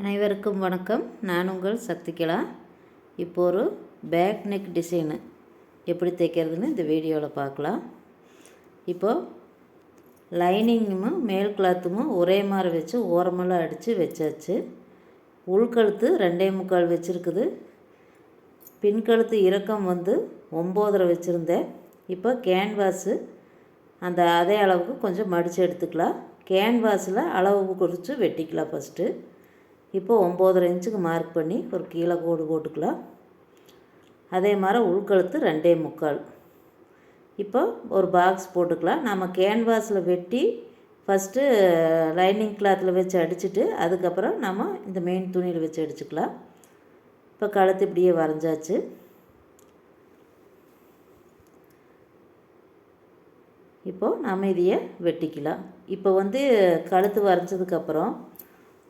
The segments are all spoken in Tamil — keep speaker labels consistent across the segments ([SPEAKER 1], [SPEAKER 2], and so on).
[SPEAKER 1] அனைவருக்கும் வணக்கம். நான் உங்கள் சக்திகலா. இப்போ ஒரு பேக் நெக் டிசைனு எப்படி தைக்கிறதுன்னு இந்த வீடியோவில் பார்க்கலாம். இப்போது லைனிங்கும் மேல் கிளாத்தும் ஒரே மாதிரி வச்சு ஓரமெல்லாம் அடித்து வச்சாச்சு. உள்கழுத்து ரெண்டே முக்கால் வச்சுருக்குது. பின்கழுத்து இறக்கம் வந்து ஒம்போதரை வச்சுருந்தேன். இப்போ கேன்வாஸு அந்த அதே அளவுக்கு கொஞ்சம் மடித்து எடுத்துக்கலாம். கேன்வாஸில் அளவு குறித்து வெட்டிக்கலாம் ஃபஸ்ட்டு. இப்போ ஒம்போதரை இன்ச்சுக்கு மார்க் பண்ணி ஒரு கீழே கோடு போட்டுக்கலாம். அதே மாதிரி உள்கழுத்து ரெண்டே முக்கால். இப்போ ஒரு பாக்ஸ் போட்டுக்கலாம். நம்ம கேன்வாஸில் வெட்டி ஃபஸ்ட்டு லைனிங் கிளாத்தில் வச்சு அடிச்சுட்டு அதுக்கப்புறம் நம்ம இந்த மெயின் துணியில் வச்சு அடிச்சுக்கலாம். இப்போ கழுத்து இப்படியே வரைஞ்சாச்சு. இப்போது நம்ம இதையே வெட்டிக்கலாம். இப்போ வந்து கழுத்து வரைஞ்சதுக்கப்புறம்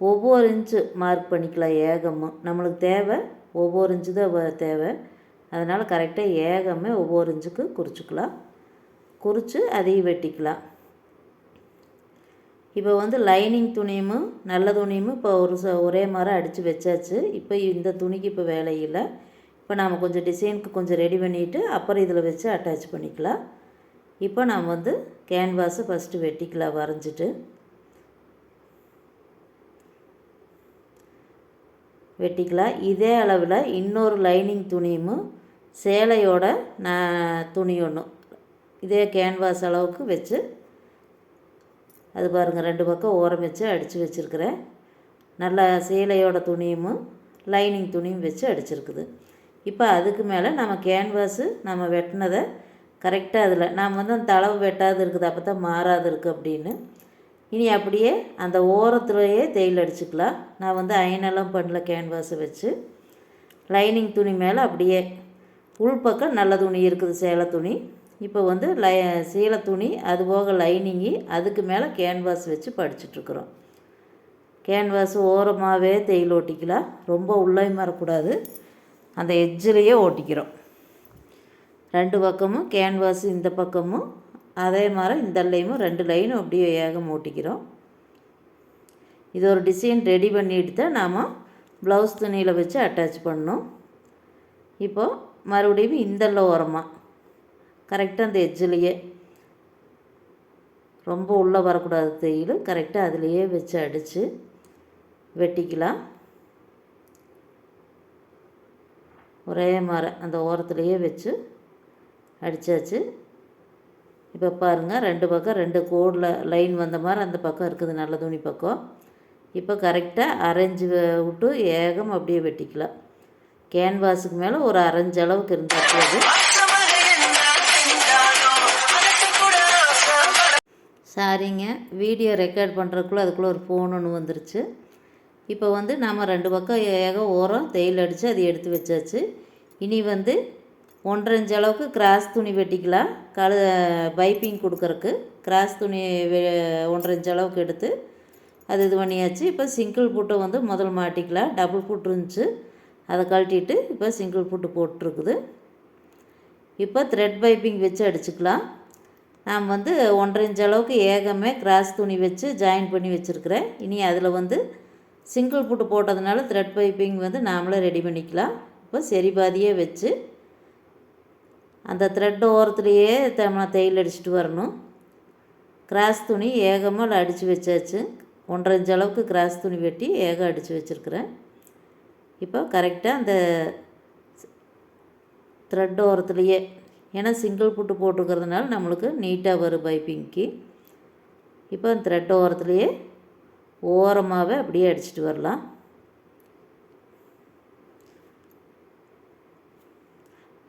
[SPEAKER 1] ஒவ்வொரு இன்ச்சு மார்க் பண்ணிக்கலாம் ஏகமும். நம்மளுக்கு தேவை ஒவ்வொரு இன்ச்சு தான் வ- தேவை. அதனால் கரெக்டாக ஏகமே ஒவ்வொரு இன்ச்சுக்கு குறிச்சிக்கலாம். குறித்து அதையும் வெட்டிக்கலாம். இப்போ வந்து லைனிங் துணியும் நல்ல துணியும் இப்போ ஒரு ச ஒரே மாதிரி அடித்து வச்சாச்சு. இப்போ இந்த துணிக்கு இப்போ வேலை இல்லை. இப்போ நாம் கொஞ்சம் டிசைனுக்கு கொஞ்சம் ரெடி பண்ணிவிட்டு அப்புறம் இதில் வச்சு அட்டாச் பண்ணிக்கலாம். இப்போ நாம் வந்து கேன்வாஸை ஃபஸ்ட்டு வெட்டிக்கலாம் வரைஞ்சிட்டு. வெட்டிக்கலாம் இதே அளவில் இன்னொரு லைனிங் துணியும் சேலையோட நான் துணி ஒன்றும் இதே கேன்வாஸ் அளவுக்கு வச்சு அது பாருங்கள் ரெண்டு பக்கம் ஓரம் வச்சு அடித்து வச்சுருக்கிறேன். நல்லா சேலையோட துணியும் லைனிங் துணியும் வச்சு அடிச்சிருக்குது. இப்போ அதுக்கு மேலே நம்ம கேன்வாஸு நம்ம வெட்டினதை கரெக்டாக அதில் நாம் வந்து அந்த தளவு வெட்டாது இருக்குது அப்போ தான் மாறாது இருக்குது அப்படின்னு இனி அப்படியே அந்த ஓரத்துலேயே தையல் அடிச்சுக்கலாம். நான் வந்து அயனெல்லாம் பண்ணல கேன்வாஸை வச்சு லைனிங் துணி மேலே அப்படியே உள்பக்கம் நல்ல துணி இருக்குது சேலை துணி. இப்போ வந்து லை சீலை துணி அது போக லைனிங்கு அதுக்கு மேலே கேன்வாஸ் வச்சு படிச்சுட்ருக்குறோம் கேன்வாஸ் ஓரமாகவே தையல் ஓட்டிக்கலாம். ரொம்ப உள்ளே வரக்கூடாது அந்த எஜ்ஜிலையே ஓட்டிக்கிறோம். ரெண்டு பக்கமும் கேன்வாஸ் இந்த பக்கமும் அதே மாதிரி இந்த லைனும் ரெண்டு லைனும் அப்படியே ஏகம் ஓட்டிக்கிறோம் இது ஒரு டிசைன் ரெடி பண்ணிட்டு தான் நாம் ப்ளவுஸ் துணியில் வச்சு அட்டாச் பண்ணோம் இப்போது மறுபடியும் இந்தல்ல ஓரமாக கரெக்டாக அந்த எட்ஜிலேயே ரொம்ப உள்ளே வரக்கூடாது தையல் கரெக்டாக அதுலேயே வச்சு அடித்து வெட்டிக்கலாம். ஒரே மாதிரி அந்த ஓரத்துலேயே வச்சு அடித்தாச்சு இப்போ பாருங்கள் ரெண்டு பக்கம் ரெண்டு கோடில் லைன் வந்த மாதிரி அந்த பக்கம் இருக்குது நல்ல துணி பக்கம். இப்போ கரெக்டாக அரைஞ்சு விட்டு ஏகம் அப்படியே வெட்டிக்கலாம். கேன்வாஸுக்கு மேலே ஒரு அரைஞ்சு அளவுக்கு இருந்தால் போதும். சாரிங்க வீடியோ ரெக்கார்ட் பண்ணுறதுக்குள்ளே அதுக்குள்ளே ஒரு ஃபோன் ஒன்று வந்துருச்சு. இப்போ வந்து நாம் ரெண்டு பக்கம் ஏகம் ஓரம் தையல் அடித்து அதை எடுத்து வச்சாச்சு. இனி வந்து ஒன்றரை இன்ச் அளவுக்கு கிராஸ் துணி வெட்டிக்கலாம். கழு பைப்பிங் கொடுக்கறக்கு. கிராஸ் துணி வெ ஒன்றரை இன்ச் அளவுக்கு எடுத்து அது இது பண்ணியாச்சு. இப்போ சிங்கிள் புட்டை வந்து முதல் மாட்டிக்கலாம். டபுள் புட்டு இருந்துச்சு. அதை கழட்டிட்டு இப்போ சிங்கிள் புட்டு போட்டிருக்குது. இப்போ த்ரெட் பைப்பிங் வச்சு அடிச்சுக்கலாம். நான் வந்து ஒன்றரை இன்ச் அளவுக்கு ஏகமே கிராஸ் துணி வச்சு ஜாயின் பண்ணி வச்சுருக்கிறேன். இனி அதில் வந்து சிங்கிள் புட்டு போட்டதுனால த்ரெட் பைப்பிங் வந்து நாமளே ரெடி பண்ணிக்கலாம். இப்போ சரி பாதியே வச்சு அந்த த்ரெட் ஓரத்துலேயே நம்ம தையல் அடிச்சுட்டு வரணும். கிராஸ் துணி ஏகமாக அடித்து வச்சாச்சு. ஒன்றரை இன்ச் அளவுக்கு கிராஸ் துணி வெட்டி ஏகம் அடித்து வச்சுருக்குறேன். இப்போ கரெக்டாக அந்த த்ரெட் ஓரத்துலேயே ஏன்னா சிங்கிள் புட்டு போட்டுக்கிறதுனால நம்மளுக்கு நீட்டாக வரும் பைப்பிங்க்கு இப்போ அந்த த்ரெட் ஓரத்துலேயே ஓரமாகவே அப்படியே அடிச்சிட்டு வரலாம்.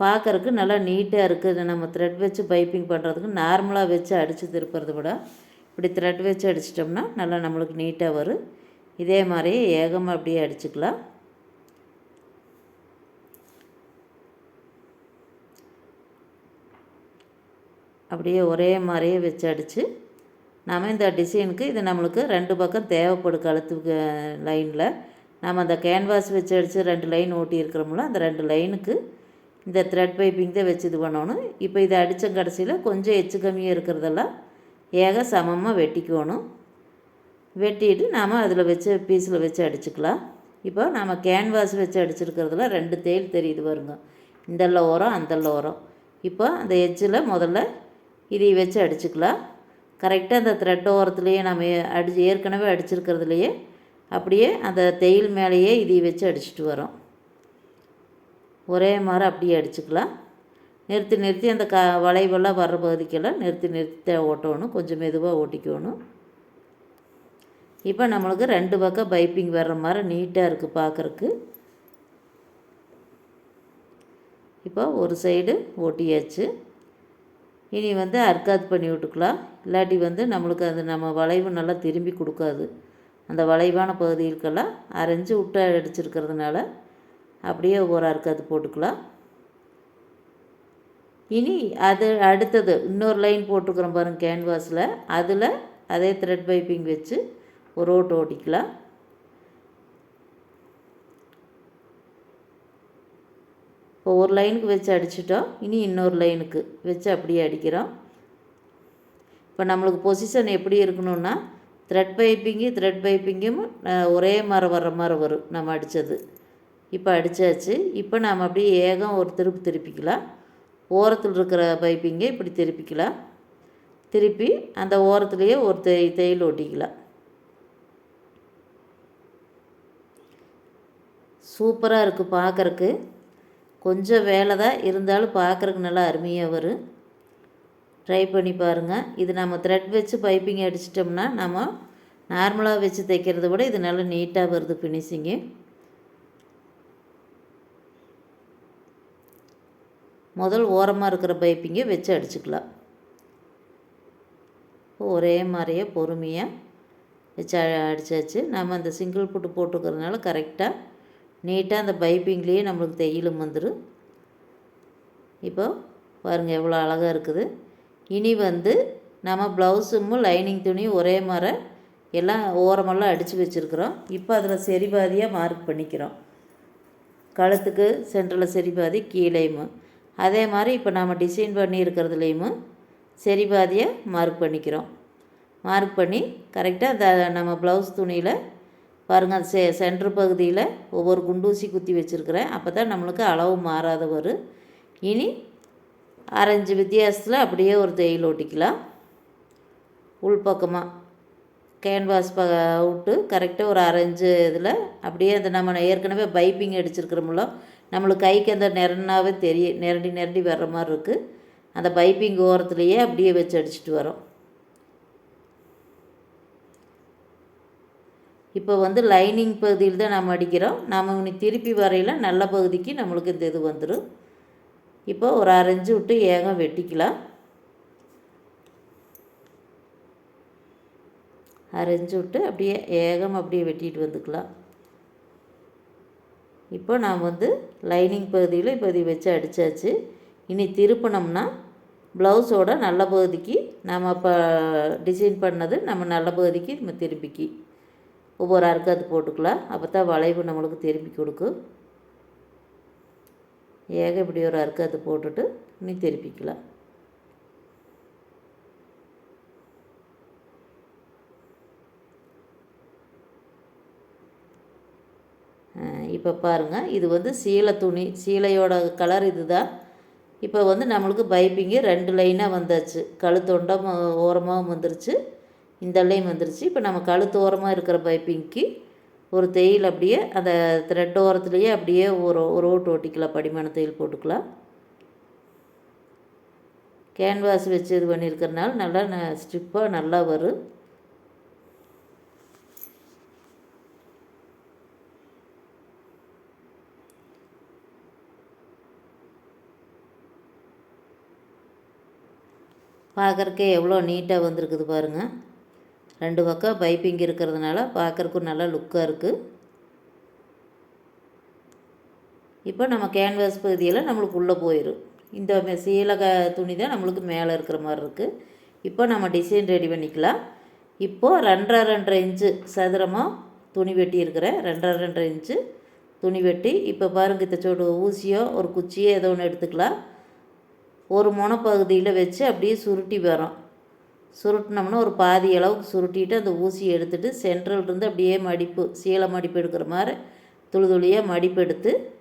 [SPEAKER 1] பார்க்கறக்கு நல்லா நீட்டாக இருக்குது. நம்ம த்ரெட் வச்சு பைப்பிங் பண்ணுறதுக்கு நார்மலாக வச்சு அடித்து திருப்புறத விட இப்படி த்ரெட் வச்சு அடிச்சிட்டோம்னா நல்லா நம்மளுக்கு நீட்டாக வரும். இதே மாதிரி ஏகமாக அப்படியே அடிச்சுக்கலாம். அப்படியே ஒரே மாதிரியே வச்சு அடித்து நாம் இந்த டிசைனுக்கு இது நம்மளுக்கு ரெண்டு பக்கம் தேவைப்படும் கழுத்து லைனில் நாம் அந்த கேன்வாஸ் வச்சு அடித்து ரெண்டு லைன் ஓட்டி இருக்கிறோம்ல அந்த ரெண்டு லைனுக்கு இந்த த்ரெட் பைப்பிங் தான் வச்சு இது பண்ணணும். இப்போ இதை அடித்த கடைசியில் கொஞ்சம் எச்சு கம்மியாக இருக்கிறதெல்லாம் ஏக சமமாக வெட்டிக்கணும். வெட்டிட்டு நாம் அதில் வச்சு பீஸில் வச்சு அடிச்சுக்கலாம். இப்போ நம்ம கேன்வாஸ் வச்சு அடிச்சிருக்கிறதுல ரெண்டு தேயில் தெரியுது வருங்க இந்தல்ல ஓரம் அந்தல்ல ஓரம். இப்போ அந்த எட்ஜில் முதல்ல இதை வச்சு அடிச்சுக்கலாம். கரெக்டாக அந்த த்ரெட் ஓரத்துலேயே நம்ம அடி ஏற்கனவே அடிச்சிருக்கிறதுலையே அப்படியே அந்த தையல் மேலேயே இதை வச்சு அடிச்சுட்டு வரோம். ஒரே மாதிரி அப்படியே அடிச்சுக்கலாம். நிறுத்தி நிறுத்தி அந்த க வளைவெல்லாம் வர்ற பகுதிக்கெல்லாம் நிறுத்தி நிறுத்தி ஓட்டணும். கொஞ்சம் மெதுவாக ஓட்டிக்கணும். இப்போ நம்மளுக்கு ரெண்டு பக்கம் பைப்பிங் வர்ற மாதிரி நீட்டாக இருக்குது பார்க்குறக்கு இப்போ ஒரு சைடு ஓட்டியாச்சு. இனி வந்து அர்க்காத் பண்ணி விட்டுக்கலாம். இல்லாட்டி வந்து நம்மளுக்கு அது நம்ம வளைவு நல்லா திரும்பி கொடுக்காது. அந்த வளைவான பகுதிகளுக்கெல்லாம் அரைஞ்சி விட்டு அடிச்சிருக்கிறதுனால அப்படியே ஒரு அர்க்காத்து போட்டுக்கலாம். இனி அது அடுத்தது இன்னொரு லைன் போட்டுக்கிறோம் பாருங்கள் கேன்வாஸில் அதில் அதே த்ரெட் பைப்பிங் வச்சு ஒரு ஓட்டு ஓட்டிக்கலாம். இப்போ ஒரு லைனுக்கு வச்சு அடிச்சிட்டோம். இனி இன்னொரு லைனுக்கு வச்சு அப்படியே அடிக்கிறோம். இப்போ நம்மளுக்கு பொசிஷன் எப்படி இருக்கணும்னா த்ரெட் பைப்பிங்கு த்ரெட் பைப்பிங்கும் ஒரே மரம் வர்ற மாதிரி வரும் நம்ம அடித்தது இப்போ அடித்தாச்சு இப்போ நாம் அப்படியே ஏகம் ஒரு திருப்பி திருப்பிக்கலாம். ஓரத்தில் இருக்கிற பைப்பிங்கே இப்படி திருப்பிக்கலாம். திருப்பி அந்த ஓரத்துலேயே ஒரு தேய் தையல் ஒட்டிக்கலாம். சூப்பராக இருக்குது பார்க்குறக்கு. கொஞ்சம் வேலை தான் இருந்தாலும் பார்க்குறக்கு நல்லா அருமையாக வரும். ட்ரை பண்ணி பாருங்கள் இது நம்ம த்ரெட் வச்சு பைப்பிங் அடிச்சிட்டோம்னா நம்ம நார்மலாக வச்சு தைக்கிறத விட இது நல்லா நீட்டாக வருது ஃபினிஷிங்கு முதல் ஓரமாக இருக்கிற பைப்பிங்க வச்சு அடிச்சுக்கலாம். ஒரே மாதிரியே பொறுமையாக வச்சு அடித்தாச்சு நம்ம அந்த சிங்கிள் புட்டு போட்டுக்கிறதுனால கரெக்டாக நீட்டாக அந்த பைப்பிங்லேயே நம்மளுக்கு தையலும் வந்துடும் இப்போ பாருங்கள் எவ்வளோ அழகாக இருக்குது. இனி வந்து நம்ம ப்ளவுஸும் லைனிங் துணியும் ஒரே மாதிரி எல்லாம் ஓரமெல்லாம் அடித்து வச்சுருக்குறோம். இப்போ அதில் சரி பாதியாக மார்க் பண்ணிக்கிறோம். கழுத்துக்கு சென்டரில் சரி பாதி கீழேயும் அதே மாதிரி இப்போ நம்ம டிசைன் பண்ணியிருக்கிறதுலேயும் சரி பாதியாக மார்க் பண்ணிக்கிறோம். மார்க் பண்ணி கரெக்டாக அந்த நம்ம ப்ளவுஸ் துணியில் பாருங்கள் செ சென்ட்ரு பகுதியில் ஒவ்வொரு குண்டூசி குத்தி வச்சுருக்கிறேன். அப்போ தான் நம்மளுக்கு அளவு மாறாத வரும் இனி அரைஞ்சு வித்தியாசத்தில் அப்படியே ஒரு தையல் ஓட்டிக்கலாம். உள்பக்கமாக கேன்வாஸ் ப விட்டு கரெக்டாக ஒரு அரைஞ்சு இதில் அப்படியே அந்த நம்ம ஏற்கனவே பைப்பிங் அடிச்சிருக்கிறோம்ல நம்மளுக்கு கைக்கு அந்த நிரண்டாவே தெரிய நிரண்டி நிரண்டி வர்ற மாதிரி இருக்குது அந்த பைப்பிங் ஓரத்துலேயே அப்படியே வச்சு அடிச்சுட்டு வரோம். இப்போ வந்து லைனிங் பகுதியில் தான் நம்ம அடிக்கிறோம். நாம் இனி திருப்பி வரையில் நல்ல பகுதிக்கு நம்மளுக்கு இந்த இது வந்துடும் இப்போ ஒரு அரைஞ்சு விட்டு ஏகம் வெட்டிக்கலாம். அரைஞ்சு விட்டு அப்படியே ஏகம் அப்படியே வெட்டிட்டு வந்துக்கலாம். இப்போ நான் வந்து லைனிங் பகுதியில் இப்போ இதை வச்சு அடித்தாச்சு இனி திருப்பினோம்னா ப்ளவுஸோட நல்ல பகுதிக்கு நம்ம இப்போ டிசைன் பண்ணது நம்ம நல்ல பகுதிக்கு நம்ம திருப்பிக்கி. ஒவ்வொரு அறுக்காது போட்டுக்கலாம். அப்போ தான் வளைவு நம்மளுக்கு திருப்பி கொடுக்கும். ஏக இப்படி ஒரு அறுக்காது போட்டுட்டு இனி திருப்பிக்கலாம். இப்போ பாருங்கள் இது வந்து சீலை துணி சீலையோட கலர் இது தான் இப்போ வந்து நம்மளுக்கு பைப்பிங்கு ரெண்டு லைனாக வந்தாச்சு. கழுத்தொண்டம் ஓரமாகவும் வந்துருச்சு. இந்த லைன் வந்துருச்சு. இப்போ நம்ம கழுத்து ஓரமாக இருக்கிற பைப்பிங்க்கு ஒரு தையல் அப்படியே அந்த த்ரெட் ஓரத்துலேயே அப்படியே ஒரு ஒரு ஓட்டு ஓட்டிக்கலாம். படிமான தையல் போட்டுக்கலாம். கேன்வாஸ் வச்சு இது பண்ணியிருக்கிறனால நல்லா ஸ்ட்ரிப்பாக நல்லா வரும். பார்க்குறக்கே எவ்வளோ நீட்டாக வந்திருக்குது பாருங்கள் ரெண்டு பக்கம் பைப்பிங் இருக்கிறதுனால பார்க்குறக்கும் நல்லா லுக்காக இருக்குது இப்போ நம்ம கேன்வாஸ் பகுதியில் நம்மளுக்கு உள்ளே போயிடும் இந்த சீலக துணி தான் நம்மளுக்கு மேலே இருக்கிற மாதிரி இருக்குது இப்போ நம்ம டிசைன் ரெடி பண்ணிக்கலாம். இப்போது ரெண்டரை ரெண்டரை இன்ச்சு சதுரமாக துணி வெட்டி இருக்கிறேன். ரெண்டரை ரெண்டரை இன்ச்சு துணி வெட்டி. இப்போ பாருங்கள் இந்த சோடு ஊசியோ ஒரு குச்சியோ ஏதோ ஒன்று எடுத்துக்கலாம். ஒரு முனைப்பகுதியில் வச்சு அப்படியே சுருட்டி வரோம். சுருட்டினோம்னா ஒரு பாதி அளவுக்கு சுருட்டிட்டு அந்த ஊசியை எடுத்துட்டு சென்ட்ரல் இருந்து அப்படியே மடிப்பு சீலை மடிப்பு எடுக்கிற மாதிரி துளி துளியாக மடிப்பு எடுத்து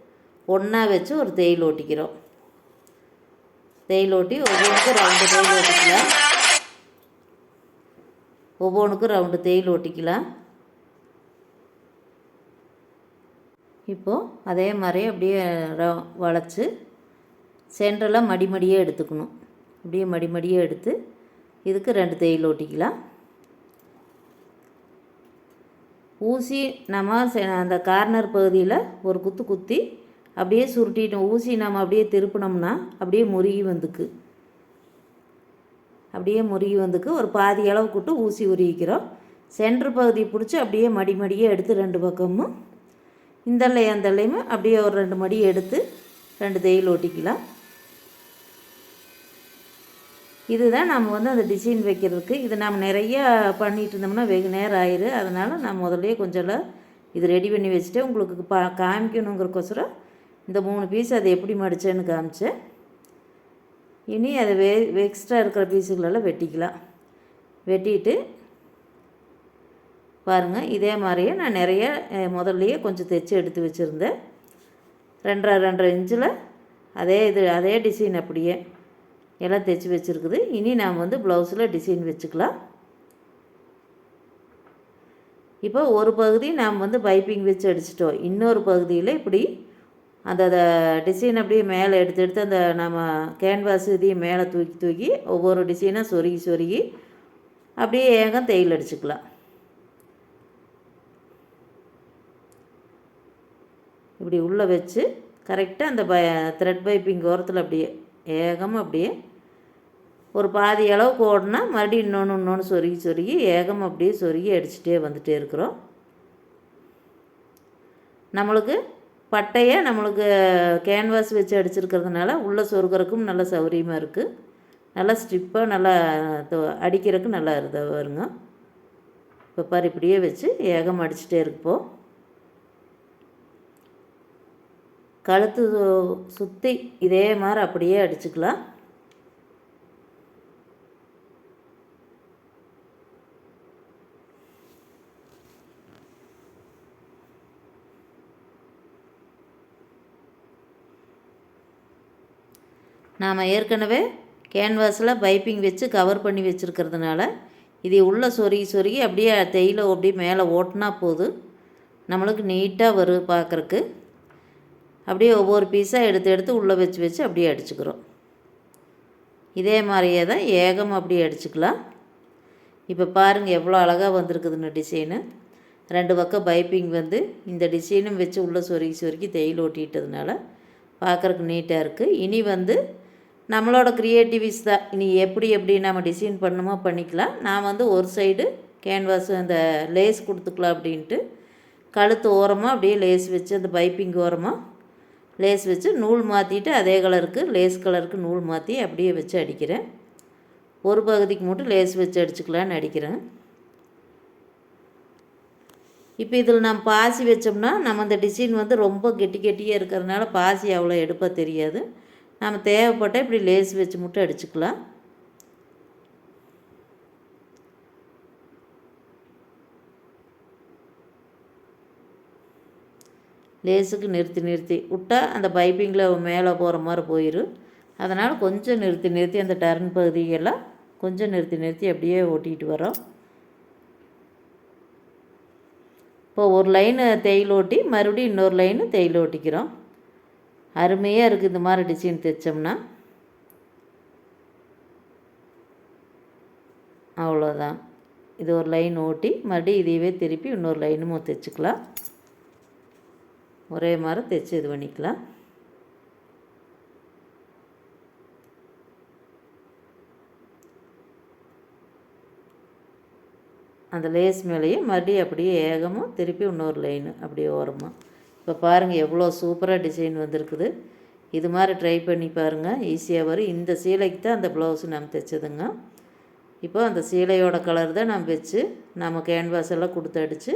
[SPEAKER 1] ஒன்றா வச்சு ஒரு தேயில் ஓட்டிக்கிறோம். தேயில் ஓட்டி ஒவ்வொன்றுக்கும் ரவுண்டு தேயில் ஓட்டிக்கலாம். ஒவ்வொன்றுக்கும் ரவுண்டு தேயில் ஓட்டிக்கலாம். இப்போது அதே மாதிரி அப்படியே ர- சென்டரில் மடிமடியாக எடுத்துக்கணும். அப்படியே மடிமடியாக எடுத்து இதுக்கு ரெண்டு தையல் ஓட்டிக்கலாம் ஊசி நம்ம செ- அந்த கார்னர் பகுதியில் ஒரு குத்து குத்தி அப்படியே சுருட்டிட்டோம். ஊசி நம்ம அப்படியே திருப்பினோம்னா அப்படியே முருகி வந்துக்கு. அப்படியே முருகி வந்துக்கு. ஒரு பாதி அளவு விட்டு ஊசி உருவிக்கிறோம் சென்ட்ரு பகுதி பிடிச்சி அப்படியே மடி மடியாக எடுத்து ரெண்டு பக்கமும். இந்தல்லை அந்தல்லையுமே அப்படியே ஒரு ரெண்டு மடி எடுத்து ரெண்டு தையல் ஓட்டிக்கலாம் இதுதான் நம்ம வந்து அந்த டிசைன் வைக்கிறதுக்கு. இது நம்ம நிறையா பண்ணிட்டு இருந்தோம்னா வெகு நேரம் ஆயிடும் அதனால் நான் முதல்லையே கொஞ்சம் இது ரெடி பண்ணி வச்சுட்டு உங்களுக்கு பா காமிக்கணுங்கிறக்கோசரம் இந்த மூணு பீஸ் அதை எப்படி மடித்தேன்னு காமிச்சேன் இனி அதை வே எக்ஸ்ட்ரா இருக்கிற பீஸுகளெல்லாம் வெட்டிக்கலாம். வெட்டிட்டு பாருங்கள் இதே மாதிரியே நான் நிறைய முதல்லையே கொஞ்சம் தைச்சி எடுத்து வச்சுருந்தேன். ரெண்டரை ரெண்டரை இன்ச்சில் அதே இது அதே டிசைன் அப்படியே. எல்லாம் தைச்சி வச்சுருக்குது. இனி நாம் வந்து ப்ளவுஸில் டிசைன் வச்சுக்கலாம். இப்போ ஒரு பகுதி நாம் வந்து பைப்பிங் வச்சு அடிச்சிட்டோம். இன்னொரு பகுதியில் இப்படி அந்த டிசைன் அப்படியே மேலே எடுத்து எடுத்து அந்த நம்ம கேன்வாஸ் இதையும் மேலே தூக்கி தூக்கி ஒவ்வொரு டிசைனாக சொருகி சொருகி அப்படியே ஏகம் தையல் அடிச்சுக்கலாம். இப்படி உள்ளே வச்சு கரெக்டாக அந்த ப த்ரெட் பைப்பிங் ஓரத்தில் அப்படியே ஏகமாக அப்படியே ஒரு பாதி அளவுக்கு ஓடினா மறுபடியும் இன்னொன்று இன்னொன்று சொருகி சொருகி ஏகம் அப்படியே சொருகி அடிச்சுட்டே வந்துகிட்டே இருக்கிறோம். நம்மளுக்கு பட்டையை நம்மளுக்கு கேன்வாஸ் வச்சு அடிச்சிருக்கிறதுனால உள்ளே சொருகிறதுக்கும் நல்ல சௌகரியமாக இருக்குது நல்லா ஸ்டிப்பாக நல்லா அடிக்கிறதுக்கு நல்லா இருந்த வருங்க இப்போ பாரு இப்படியே வச்சு ஏகம் அடிச்சுட்டே இருப்போம். கழுத்து சுற்றி இதே மாதிரி அப்படியே அடிச்சுக்கலாம். நாம் ஏற்கனவே கேன்வாஸில் பைப்பிங் வச்சு கவர் பண்ணி வச்சுருக்கிறதுனால இது உள்ளே சொருகி சொருகி அப்படியே தேயில அப்படியே மேலே ஓட்டினா போதும் நம்மளுக்கு நீட்டாக வரும் பார்க்குறக்கு. அப்படியே ஒவ்வொரு பீஸாக எடுத்து எடுத்து உள்ளே வச்சு வச்சு அப்படியே அடிச்சுக்கிறோம். இதே மாதிரியே தான் ஏகம் அப்படியே அடிச்சுக்கலாம். இப்போ பாருங்கள் எவ்வளோ அழகாக வந்திருக்குதுன்னு டிசைனு ரெண்டு பக்கம் பைப்பிங் வந்து இந்த டிசைனும் வச்சு உள்ளே சொருகி சொருகி தையல் ஓட்டிட்டதுனால பார்க்குறக்கு நீட்டாக இருக்குது இனி வந்து நம்மளோட க்ரியேட்டிவிஸ் தான் இனி எப்படி எப்படி நம்ம டிசைன் பண்ணுமோ பண்ணிக்கலாம். நான் வந்து ஒரு சைடு கேன்வாஸ் அந்த லேஸ் கொடுத்துக்கலாம் அப்படின்ட்டு. கழுத்து ஓரமாக அப்படியே லேஸ் வச்சு அந்த பைப்பிங் ஓரமாக லேஸ் வச்சு நூல் மாற்றிட்டு அதே கலருக்கு லேஸ் கலருக்கு நூல் மாற்றி அப்படியே வச்சு அடிக்கிறேன். ஒரு பகுதிக்கு மட்டும் லேஸ் வச்சு அடிச்சுக்கலான்னு அடிக்கிறேன். இப்போ இதில் நம்ம பாசி வச்சோம்னா நம்ம அந்த டிசைன் வந்து ரொம்ப கெட்டி கெட்டியாக இருக்கிறதுனால பாசி அவ்வளோ எடுப்பாக தெரியாது. நாம் தேவைப்பட்டால் இப்படி லேஸ் வச்சு மட்டும் அடிச்சுக்கலாம். லேஸுக்கு நிறுத்தி நிறுத்தி விட்டால் அந்த பைப்பிங்கில் மேலே போகிற மாதிரி போயிடும். அதனால் கொஞ்சம் நிறுத்தி நிறுத்தி அந்த டர்ன் பகுதியெல்லாம் கொஞ்சம் நிறுத்தி நிறுத்தி அப்படியே ஓட்டிகிட்டு வரோம். இப்போ ஒரு லைனு தையல் ஓட்டி மறுபடியும் இன்னொரு லைனு தையல் ஓட்டிக்கிறோம் அருமையாக இருக்குது இந்த மாதிரி டிசைன் தைச்சோம்னா. அவ்வளோதான் இது ஒரு லைன் ஓட்டி மறுபடியும் இதையவே திருப்பி இன்னொரு லைனும் தைச்சிக்கலாம். ஒரே மாதிரி தைச்சி இது பண்ணிக்கலாம். அந்த லேஸ் மேலேயே மறுபடியும் அப்படியே ஏகமும் திருப்பி இன்னொரு லைனு அப்படியே ஓரமாக இப்போ பாருங்கள் எவ்வளோ சூப்பராக டிசைன் வந்திருக்குது. இது மாதிரி ட்ரை பண்ணி பாருங்கள் ஈஸியாக வரும். இந்த சீலைக்கு தான் அந்த ப்ளவுஸ் நம்ம தைச்சதுங்க. இப்போ அந்த சீலையோட கலர் தான் நம்ம வச்சு நம்ம கேன்வாஸ் எல்லாம் கொடுத்து அடித்து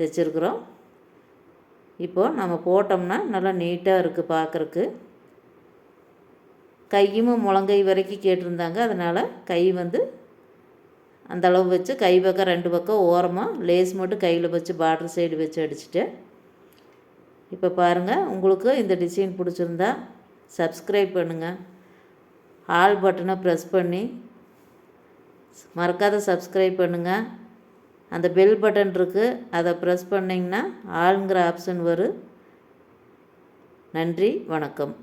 [SPEAKER 1] தைச்சிருக்குறோம். இப்போது நம்ம போட்டோம்னா நல்லா நீட்டாக இருக்குது பார்க்குறக்கு. கையும் முழங்கை வரைக்கும் கேட்டிருந்தாங்க. அதனால் கை வந்து அந்த அளவு வச்சு கை பக்கம் ரெண்டு பக்கம் ஓரமாக லேஸ் மட்டும் கையில் வச்சு பார்டர் சைடு வச்சு அடிச்சுட்டேன் இப்போ பாருங்கள் உங்களுக்கு இந்த டிசைன் பிடிச்சிருந்தா சப்ஸ்கிரைப் பண்ணுங்கள் ஆல் பட்டனை ப்ரெஸ் பண்ணி மறக்காத சப்ஸ்கிரைப் பண்ணுங்கள் அந்த பெல் பட்டன் இருக்குது அதை ப்ரெஸ் பண்ணிங்கன்னா ஆளுங்கிற ஆப்ஷன் வரும். நன்றி வணக்கம்.